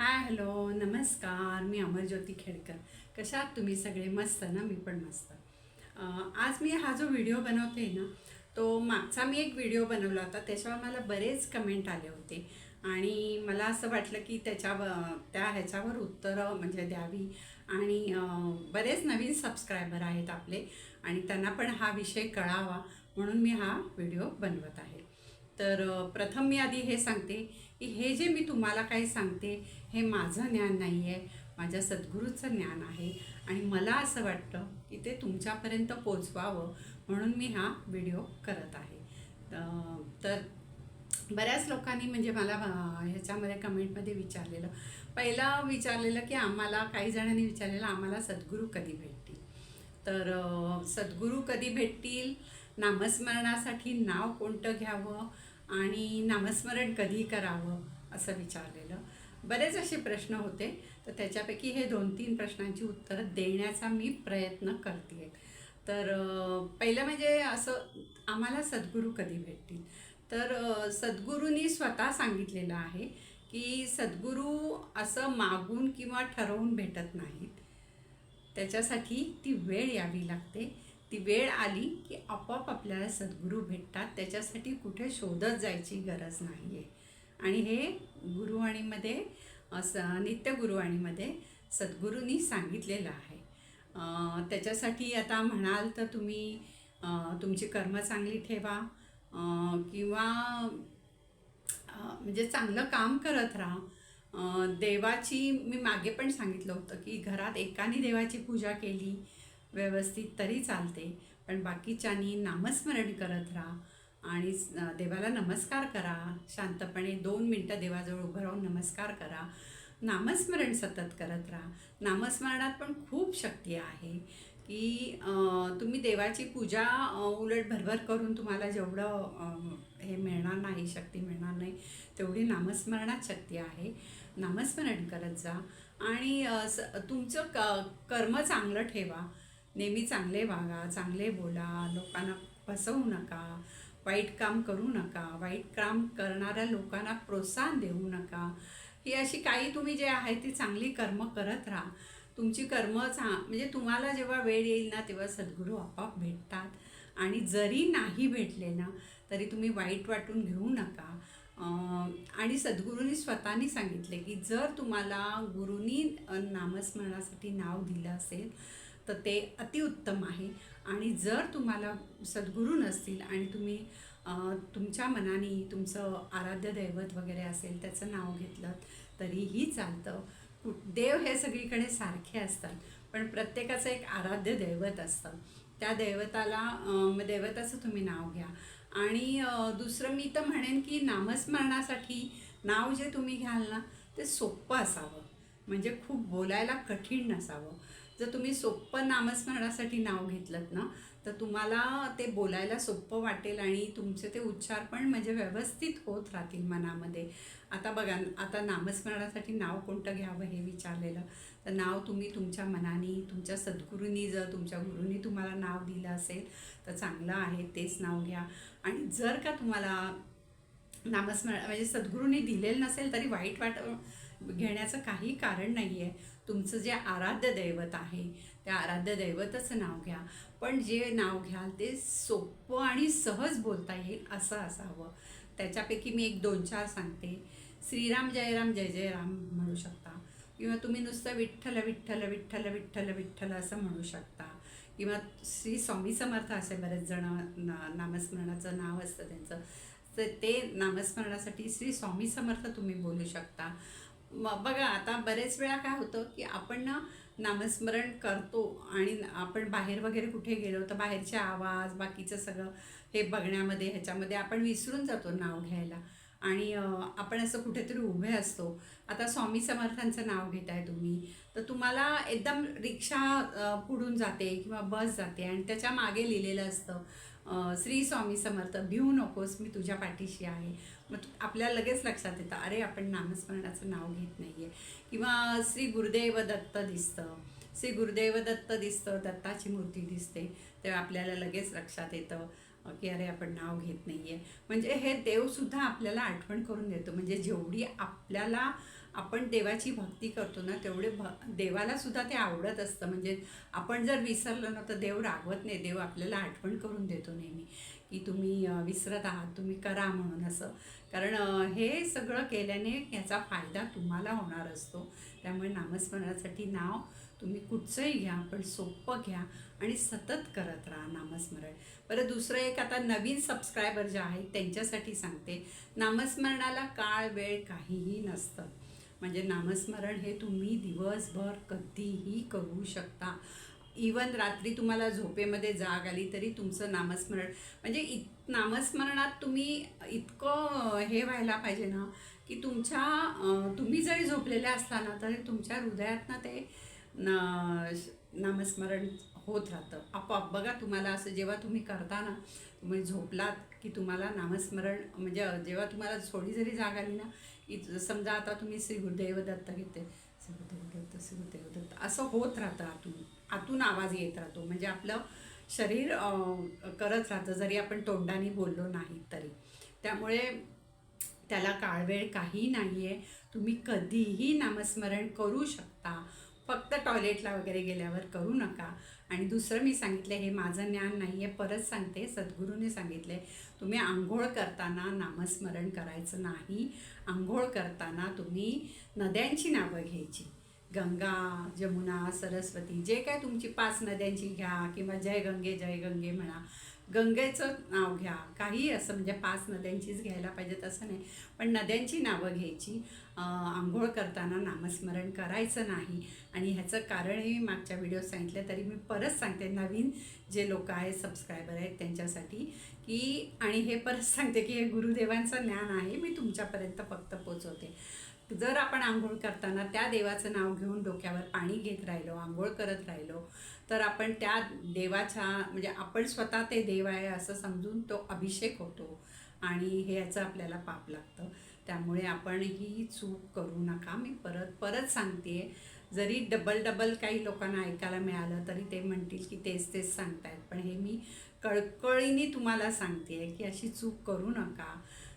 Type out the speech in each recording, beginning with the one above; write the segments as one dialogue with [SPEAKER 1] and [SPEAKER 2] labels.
[SPEAKER 1] Hi hello नमस्कार मी अमरज्योती खेडकर. कशा आहात तुम्ही? सगळे मस्त ना? मी पण मस्त. आज मी हा जो व्हिडिओ बनवते ना तो मागचा मी एक व्हिडिओ बनवला होता. त्याच्यावर मला बरेच कमेंट आले होते. आणि मला असं वाटलं की त्याच्यावर त्या ह्याच्यावर उत्तरं म्हणजे द्यावी. आणि बरेच नवीन सबस्क्रायबर आहेत आपले. आणि त्यांना पण हा विषय कळावा म्हणून मी हा व्हिडिओ बनवत आहे. तर प्रथम मी आधी हे सांगते की हे जे मी तुम्हाला काही सांगते हे माझं ज्ञान नाही आहे माझ्या सद्गुरूचं ज्ञान आहे. आणि मला असं वाटतं की ते तुमच्यापर्यंत पोचवावं म्हणून मी हा व्हिडिओ करत आहे. तर बऱ्याच लोकांनी म्हणजे मला ह्याच्यामध्ये कमेंटमध्ये विचारलेलं. पहिला विचारलेलं की आम्हाला काही जणांनी विचारलेलं आम्हाला सद्गुरू कधी भेटतील? तर सद्गुरू कधी भेटतील? नामस्मरणासाठी नाव कोणतं घ्यावं? आणि नामस्मरण कधी करावं असं विचारलेलं. बरेच असे प्रश्न होते तर त्याच्यापैकी हे दोन तीन प्रश्नांची उत्तरं देण्याचा मी प्रयत्न करते तर पहिलं म्हणजे असं आम्हाला सद्गुरू कधी भेटतील? तर सद्गुरूंनी स्वतः सांगितलेलं आहे की सद्गुरू असं मागून किंवा ठरवून भेटत नाहीत. त्याच्यासाठी ती वेळ यावी लागते. ती वेळ आली की आपोआप आपल्याला सद्गुरू भेटतात. त्याच्यासाठी कुठे शोधत जायची गरज नाही आहे आणि हे गुरुवाणीमध्ये असं नित्य गुरुवाणीमध्ये सद्गुरूंनी सांगितलेलं आहे. त्याच्यासाठी आता म्हणाल तर तुम्ही तुमची कर्म चांगली ठेवा. किंवा म्हणजे चांगलं काम करत राहा. देवाची मी मागे पण सांगितलं होतं की घरात एकाने देवाची पूजा केली व्यवस्थित तरी चालते पण बाकीच्यांनी नामस्मरण करत राहा आणि देवाला नमस्कार करा. शांतपणे दोन मिनटं देवाजवळ उभं राहून नमस्कार करा. नामस्मरण सतत करत राहा. नामस्मरणात पण खूप शक्ती आहे की तुम्ही देवाची पूजा उलट भरभर करून तुम्हाला जेवढं हे मिळणार नाही शक्ती मिळणार नाही तेवढी नामस्मरणात शक्ती आहे. नामस्मरण करत जा. आणि स- तुमचं क कर्म चांगलं ठेवा. नेहमी चांगले वागा चांगले बोला लोकांना फसवू नका वाईट काम करू नका वाईट काम करणाऱ्या लोकांना प्रोत्साहन देऊ नका. ही अशी काही तुम्ही जे आहे ती चांगली कर्म करत राहा. तुमची कर्म चा म्हणजे तुम्हाला जेव्हा वेळ येईल ना तेव्हा सद्गुरू आपोआप भेटतात. आणि जरी नाही भेटले ना तरी तुम्ही वाईट वाटून घेऊ नका. आणि सद्गुरूंनी स्वतःनी सांगितले की जर तुम्हाला गुरुनी नामस्मरणासाठी नाव दिलं असेल तर ते अतिउत्तम आहे. आणि जर तुम्हाला सद्गुरू नसतील आणि तुम्ही तुमच्या मनाने तुमचं आराध्य दैवत वगैरे असेल त्याचं नाव घेतलं तरीही चालतं. देव हे सगळीकडे सारखे असतात पण प्रत्येकाचं एक आराध्य दैवत असतं. त्या दैवताला दैवताचं तुम्ही नाव घ्या. आणि दुसरं मी तर म्हणेन की नामस्मरणासाठी नाव जे तुम्ही घ्याल ना ते सोपं असावं. म्हणजे खूप बोलायला कठीण नसावं. जर तुम्ही सोपं नामस्मरणासाठी नाव घेतलं ना तर तुम्हाला ते बोलायला सोपं वाटेल आणि तुमचे ते उच्चार पण म्हणजे व्यवस्थित होत राहतील मनामध्ये. आता बघा आता नामस्मरणासाठी नाव कोणतं घ्यावं हे विचारलेलं? तर नाव तुम्ही तुमच्या मनाने तुमच्या सद्गुरूंनी जर तुमच्या गुरूंनी तुम्हाला नाव दिलं असेल तर चांगलं आहे तेच नाव घ्या. आणि जर का तुम्हाला नामस्मरण म्हणजे सद्गुरूंनी दिलेलं नसेल तरी वाईट वाट घेण्याचं काही कारण नाही आहे तुमचं जे आराध्य दैवत आहे त्या आराध्य दैवताचं नाव घ्या. पण जे नाव घ्याल ते सोपं आणि सहज बोलता येईल असं असावं. त्याच्यापैकी मी एक दोन चार सांगते. श्रीराम जयराम जय जय राम म्हणू शकता. किंवा तुम्ही नुसतं विठ्ठल विठ्ठल विठ्ठल विठ्ठल विठ्ठल असं म्हणू शकता. किंवा श्री स्वामी समर्थ असे बरेच जण ना नामस्मरणाचं नाव असतं त्यांचं. तर ते नामस्मरणासाठी श्री स्वामी समर्थ तुम्ही बोलू शकता. मग बघा आता बरेच वेळा काय होतं की आपण ना नामस्मरण करतो आणि आपण बाहेर वगैरे कुठे गेलो तर बाहेरचे आवाज बाकीचं सगळं हे बघण्यामध्ये ह्याच्यामध्ये आपण विसरून जातो नाव घ्यायला. आणि आपण असं कुठेतरी उभे असतो. आता स्वामी समर्थांचं नाव घेत आहे तुम्ही तर तुम्हाला एकदम रिक्षा पुढून जाते किंवा बस जाते आणि त्याच्यामागे लिहिलेलं असतं श्री स्वामी समर्थ भिवू नकोस मी तुझ्या पाठीशी आहे. मग आपल्याला लगेच लक्षात येतं अरे आपण नामस्मरणाचं नाव घेत नाही आहे किंवा श्री गुरुदेव दत्त दिसतं. श्री गुरुदेव दत्त दिसतं दत्ताची मूर्ती दिसते. तेव्हा आपल्याला लगेच लक्षात येतं की अरे आपण नाव घेत नाही आहे म्हणजे हे देवसुद्धा आपल्याला आठवण करून देतो. म्हणजे जेवढी आपल्याला आपण देवाची भक्ती करतो ना तेवढे भ देवाला सुद्धा ते आवडत असतं. म्हणजे आपण जर विसरलं ना तर देव रागवत नाही. देव आपल्याला आठवण करून देतो नेहमी की तुम्ही विसरत आहात तुम्ही करा म्हणून असं. कारण हे सगळं केल्याने याचा फायदा तुम्हाला होणार असतो. त्यामुळे नामस्मरणासाठी नाव तुम्ही कुठचंही घ्या पण सोपं घ्या आणि सतत करत राहा नामस्मरण. बरं दुसरं एक आता नवीन सबस्क्रायबर जे आहेत त्यांच्यासाठी सांगते. नामस्मरणाला काळ वेळ काहीही नसतं. म्हणजे नामस्मरण हे तुम्ही दिवसभर कधीही करू शकता. इवन रात्री तुम्हाला झोपेमध्ये जाग आली तरी तुमचं नामस्मरण म्हणजे इत नामस्मरणात तुम्ही इतकं हे व्हायला पाहिजे ना की तुमच्या तुम्ही जरी झोपलेल्या असला ना तरी तुमच्या हृदयातनं ते नामस्मरण होत राहतं. आपोआप बघा तुम्हाला असं जेव्हा तुम्ही करता ना तुम्ही झोपलात की तुम्हाला नामस्मरण म्हणजे जेव्हा तुम्हाला थोडी जरी जाग आली ना की समजा आता तुम्ही श्री दत्त घेते श्री गुरुदेव दत्त श्री दत्त असं होत राहतं आतून. आतून आवाज येत राहतो. म्हणजे आपलं शरीर करत राहतं. जरी आपण तोंडाने बोललो नाही तरी. त्यामुळे त्याला काळवेळ काही नाही आहे तुम्ही कधीही नामस्मरण करू शकता. फक्त टॉयलेटला वगैरे गेल्यावर करू नका. आणि दुसरं मी सांगितलं हे माझं ज्ञान नाही आहे परत सांगते. सद्गुरूने सांगितले तुम्ही आंघोळ करताना नामस्मरण करायचं नाही. आंघोळ करताना तुम्ही नद्यांची नावं घ्यायची. गंगा जमुना सरस्वती जे काय तुमची पाच नद्यांची घ्या किंवा जय गंगे जय गंगे म्हणा. गंगेचं नाव घ्या. काही असं म्हणजे पाच नद्यांचीच घ्यायला पाहिजेत असं नाही. पण नद्यांची नावं घ्यायची. आंघोळ करताना नामस्मरण करायचं नाही. आणि ह्याचं कारणही मागच्या व्हिडिओ सांगितलं तरी मी परत सांगते. नवीन जे लोक आहेत सबस्क्रायबर आहेत त्यांच्यासाठी की आणि हे परत सांगते की हे गुरुदेवांचं ज्ञान आहे मी तुमच्यापर्यंत फक्त पोचवते. जर आपण आंघोळ करताना त्या देवाचं नाव घेऊन डोक्यावर पाणी घेत राहिलो आंघोळ करत राहिलो तर आपण त्या देवाच्या म्हणजे आपण स्वतः ते देव आहे असं समजून तो अभिषेक होतो आणि हे याचं आपल्याला पाप लागतं. त्यामुळे आपण ही चूक करू नका. मी परत परत सांगते जरी डबल डबल काही लोकांना ऐकायला मिळालं तरी ते म्हणतील की तेच तेच सांगतायत. पण हे मी कळकळीने तुम्हाला सांगते की अशी चूक करू नका.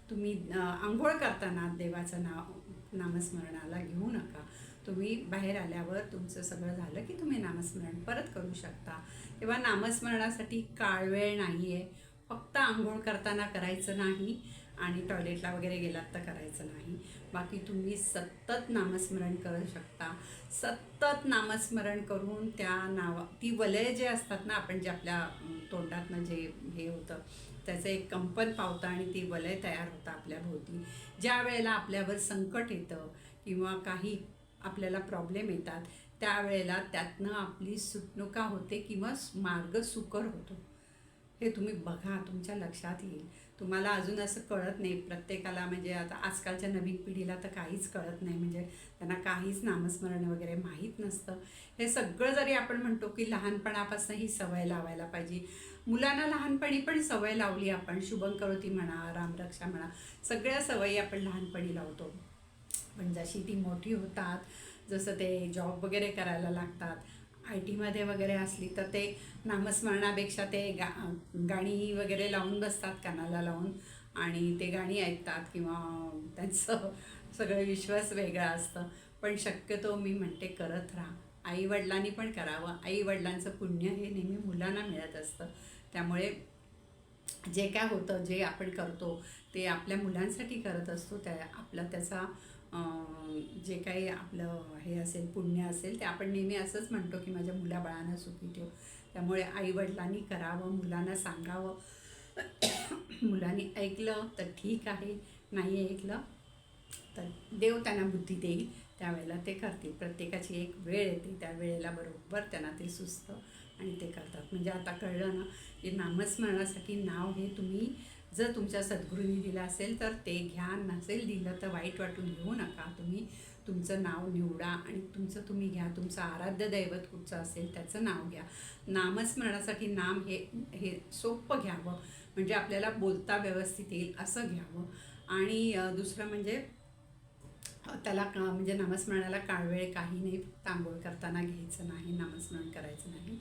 [SPEAKER 1] तुम्ही आंघोळ करताना देवाचं नाव नामस्मरणाला घेऊ नका. तुम्ही बाहेर आल्यावर तुमचं सगळं झालं की तुम्ही नामस्मरण परत करू शकता. तेव्हा नामस्मरणासाठी काळ वेळ नाही आहे फक्त आंघोळ करताना करायचं नाही आणि टॉयलेटला वगैरे गेलात तर करायचं नाही. बाकी तुम्ही सतत नामस्मरण करू शकता. सतत नामस्मरण करून त्या नावा ती वलय जे असतात ना आपण जे आपल्या तोंडातनं जे हे होतं त्याचं एक कंपन पावतं आणि ती वलय तयार होतं आपल्या भोवती. ज्या वेळेला आपल्यावर संकट येतं किंवा काही आपल्याला प्रॉब्लेम येतात त्यावेळेला त्यातनं आपली सुटणुका होते किंवा मार्ग सुकर होतो. हे तुम्ही बघा तुमच्या लक्षात येईल. तुम्हाला अजून असं कळत नाही. प्रत्येकाला म्हणजे आता आजकालच्या नवीन पिढीला तर काहीच कळत नाही. म्हणजे त्यांना काहीच नामस्मरण वगैरे माहीत नसतं. हे सगळं जरी आपण म्हणतो की लहानपणापासून ही सवय लावायला पाहिजे. मुलांना लहानपणी पण सवय लावली आपण. शुभंकरोती म्हणा रामरक्षा म्हणा सगळ्या सवयी आपण लहानपणी लावतो. पण जशी ती मोठी होतात जसं ते जॉब वगैरे करायला लागतात आय टीमध्ये वगैरे असली तर ते नामस्मरणापेक्षा ते गा गाणी वगैरे लावून बसतात कानाला लावून आणि ते गाणी ऐकतात किंवा त्यांचं सगळं विश्वास वेगळा असतं. पण शक्यतो मी म्हणते करत राहा. आईवडिलांनी पण करावं. आईवडिलांचं पुण्य हे नेहमी मुलांना मिळत असतं. त्यामुळे जे काय होतं जे आपण करतो ते आपल्या मुलांसाठी करत असतो त्या आपला त्याचा जे काही आपलं हे असेल पुण्य असेल ते आपण नेहमी असंच म्हणतो की माझ्या मुलाबाळांना सुखी ठेव. त्यामुळे आईवडिलांनी करावं मुलांना सांगावं. मुलांनी ऐकलं तर ठीक आहे नाही ऐकलं तर देव त्यांना बुद्धी देईल त्यावेळेला ते करतील. प्रत्येकाची एक वेळ येते त्या वेळेला बरोबर त्यांना ते सुचतं आणि ते करतात. म्हणजे आता कळलं ना की नामस्मरणासाठी नाव हे तुम्ही जर तुमच्या सद्गुरूंनी दिलं असेल तर ते घ्या. नसेल दिलं तर वाईट वाटून घेऊ नका. तुम्ही तुमचं नाव निवडा आणि तुमचं तुम्ही घ्या. तुमचं आराध्य दैवत कुठचं असेल त्याचं नाव घ्या. नामस्मरणासाठी नाम हे हे सोपं घ्यावं. म्हणजे आपल्याला बोलता व्यवस्थित येईल असं घ्यावं. आणि दुसरं म्हणजे त्याला का म्हणजे नामस्मरणाला काळवेळ काही नाही. फक्त करताना घ्यायचं नाही नामस्मरण करायचं नाही.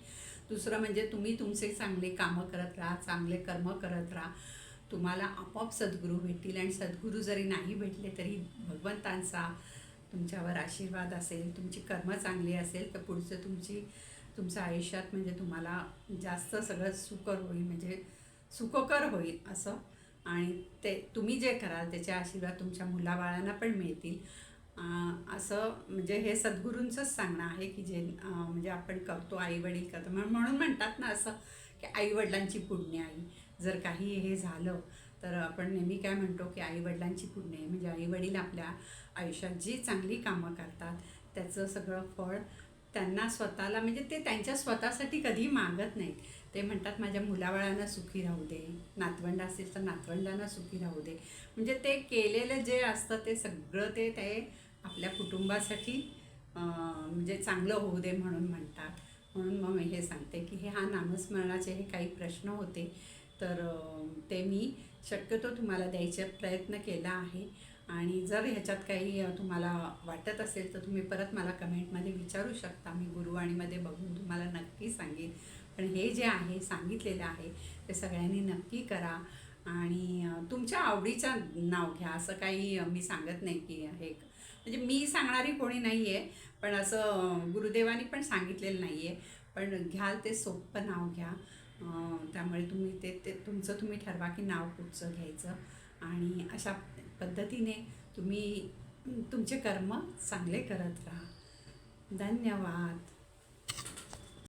[SPEAKER 1] दुसरं म्हणजे तुम्ही तुमचे चांगले कामं करत राहा चांगले कर्म करत राहा. तुम्हाला आपोआप सद्गुरू भेटतील आणि सद्गुरू जरी नाही भेटले तरी भगवंतांचा तुमच्यावर आशीर्वाद असेल तुमची कर्म चांगली असेल तर पुढचं तुमची तुमच्या आयुष्यात म्हणजे तुम्हाला जास्त सगळं सुकर होईल म्हणजे सुखकर होईल असं. आणि ते तुम्ही जे कराल त्याचे आशीर्वाद तुमच्या मुलाबाळांना पण मिळतील. असं म्हणजे हे सद्गुरूंचंच सांगणं आहे की जे म्हणजे आपण करतो आई वडील करतो म्हणून म्हणतात ना असं की आई वडिलांची पुण्य आई जर काही हे झालं तर आपण नेहमी काय म्हणतो की आईवडिलांची पुण्य म्हणजे आईवडील आपल्या आयुष्यात जी चांगली कामं करतात त्याचं सगळं फळ त्यांना स्वतःला म्हणजे ते त्यांच्या स्वतःसाठी कधी मागत नाहीत. ते म्हणतात माझ्या मुलाबाळांना सुखी राहू दे. नातवंड असेल तर नातवंडांना सुखी राहू दे. म्हणजे ते केलेलं जे असतं ते सगळं ते ते आपल्या कुटुंबासाठी म्हणजे चांगलं होऊ दे म्हणून म्हणतात. म्हणून मग मी हे सांगते की हे हा नामस्मरणाचे हे काही प्रश्न होते. तर ते मी शक्यतो तुम्हाला द्यायचा प्रयत्न केला आहे. आणि जर ह्याच्यात काही तुम्हाला वाटत असेल तर तुम्ही परत मला कमेंटमध्ये विचारू शकता. मी गुरुवाणीमध्ये बघून तुम्हाला नक्की सांगेन. पण हे जे आहे सांगितलेलं आहे ते सगळ्यांनी नक्की करा. आणि तुमच्या आवडीचं नाव घ्या. असं काही मी सांगत नाही की हे म्हणजे मी सांगणारी कोणी नाही आहे पण असं गुरुदेवानी पण सांगितलेलं नाही आहे पण घ्याल ते सोपं नाव घ्या. त्यामुळे तुम्ही ते ते तुमचं तुम्ही ठरवा की नाव कुठचं घ्यायचं. आणि अशा पद्धतीने तुम्ही तुमचे कर्म चांगले करत राहा. धन्यवाद.